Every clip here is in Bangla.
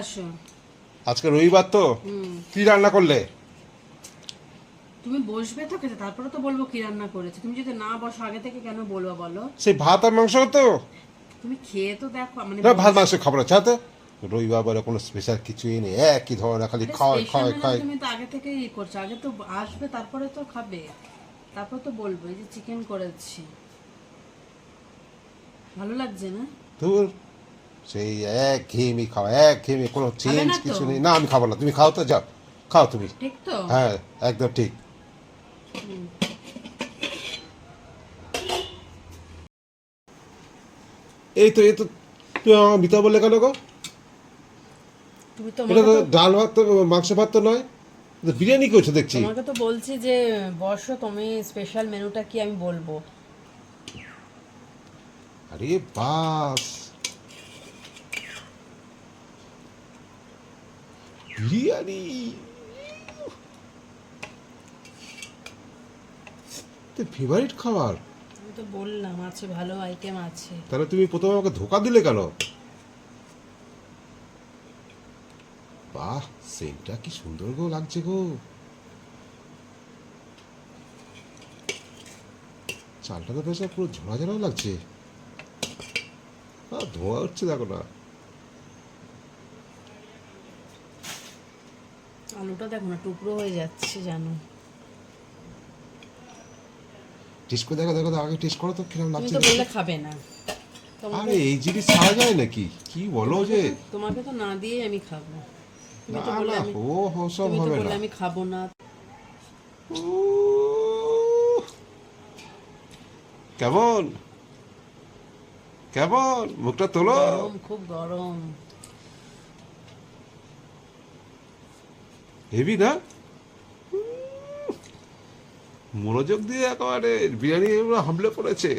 আসো আজকে রবিবার তো? কি রান্না করলে? তুমি বসবে তো খেতে তারপরে তো বলব কি রান্না করেছে। তুমি যদি না বসো আগে থেকে কেন বলব বলো? সেই ভাত আর মাংস তো? তুমি খেয়ে তো দেখো মানে না ভাত মাংস খাব না চাতে রবিবার বলে কোনো স্পেশাল কিছুই নেই একই ধরনের খালি খাওয়াই খাওয়াই মানে তুমি তো আগে থেকে ই করছ। আগে তো আসবে তারপরে তো খাবে। তারপর তো বলব এই যে চিকেন করেছি। ভালো লাগছে না? তোর সেই এক ঘেয়েমি খাওয়া এক ঘেয়েমি কোনো চেঞ্জ কিছু নেই। না আমি খাব না। তুমি খাও তো যাও। খাও তুমি। ঠিক তো? হ্যাঁ একদম ঠিক। এই তো এই তো মিতা বললে কেন গো? তো এটা তো ডাল ভাত তো মাংস ভাত তো নয়। বিরিয়ানি করছ দেখছি। তোমাকে তো বলছি যে বসো তুমি স্পেশাল মেনুটা কি আমি বলব? আরে বাস। বিরিয়ানি ফেভারিট খাবার? আমি তো বললাম আছে ভালো আইটেম আছে। তাহলে তুমি প্রথমে আমাকে ধোকা দিলে কেন? বাহ সেন্টটা কি সুন্দর গো লাগছে গো। চালটা তো বেশ পুরো ঝোড়া ঝোড়াও লাগছে ধোঁয়া উঠছে দেখো না। আলুটা দেখো না টুকরো হয়ে যাচ্ছে জানো। টেস্ট করে দেখো দেখো আগে টেস্ট করো তো কীরকম লাগছে তুমি তো। বললে খাবে না। আরে এই জিনিস ছাড়া যায় নাকি? কি বলো যে? তোমাকে তো না দিয়ে আমি খাব। না না ও হো সব হবে না। আমি খাব না। কেমন? কেমন? মুখটা তোলো। খুব গরম। হেভি না? মনোযোগ দিয়ে একেবারে বিরিয়ানি হামলে পড়েছে।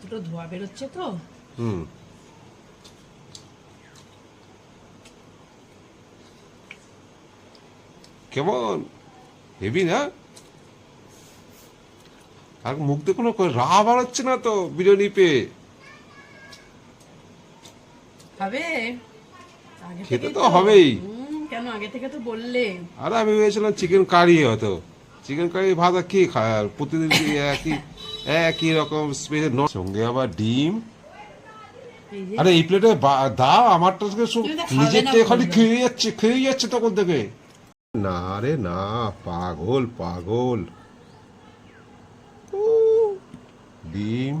দুটো ধোয়া বেরোচ্ছে তো। হুম। কেমন? হেভি না? আর মুখ দিয়ে কোনো রা বাড়াচ্ছে না তো বিরিয়ানি পেয়ে? আগে খেতে তো হবেই। কেন? আগে থেকে তো বললে। আর আমি ভেবেছিলাম চিকেন কারি হতো। চিকেন কারি ভাত আর কি খায়? আর প্রতিদিন কি একই একই রকম স্পেশাল সঙ্গে আবার ডিম। আরে এই প্লেটে দাও আমারটা থেকে সব তুমি তো খাবে নিজের না থেকে খালি খেয়ে যাচ্ছে খেয়ে যাচ্ছে তখন থেকে। না রে না পাগল পাগল। ডিম।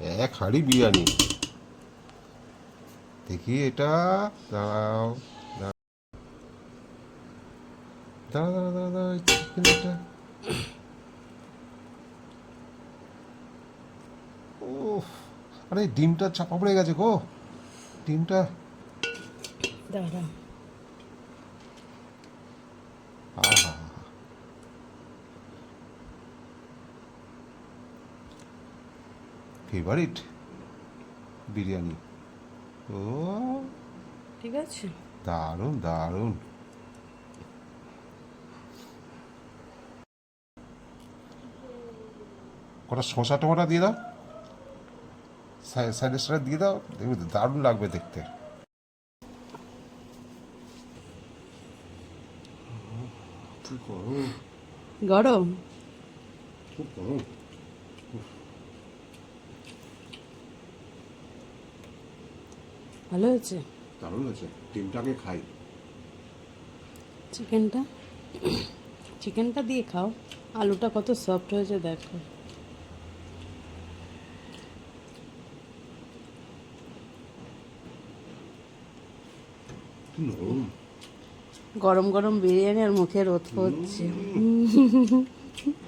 এক হাঁড়ি বিরিয়ানি। দেখি এটা দাঁড়াও দাঁড়া দাঁড়া দাঁড়া দাঁড়া চিকেনটা। উফ আরে ডিমটা চাপা পড়ে গেছে গো। ডিমটা দাঁড়া। ফেভারিট বিরিয়ানি ও ঠিক আছে। দারুণ দারুণ। কটা শশা টমাটা দিয়ে দাও। সাইডে সাইডে দিয়ে দাও। দেখবি দারুণ লাগবে দেখতে। খুব গরম। গরম? খুব গরম। ভালো হয়েছে? দারুণ হয়েছে। ডিমটাকে খাই। চিকেনটা? চিকেনটা দিয়ে খাও। আলুটা কত সফট হয়েছে দেখো। গরম গরম বিরিয়ানি আর মুখে রোদ হচ্ছে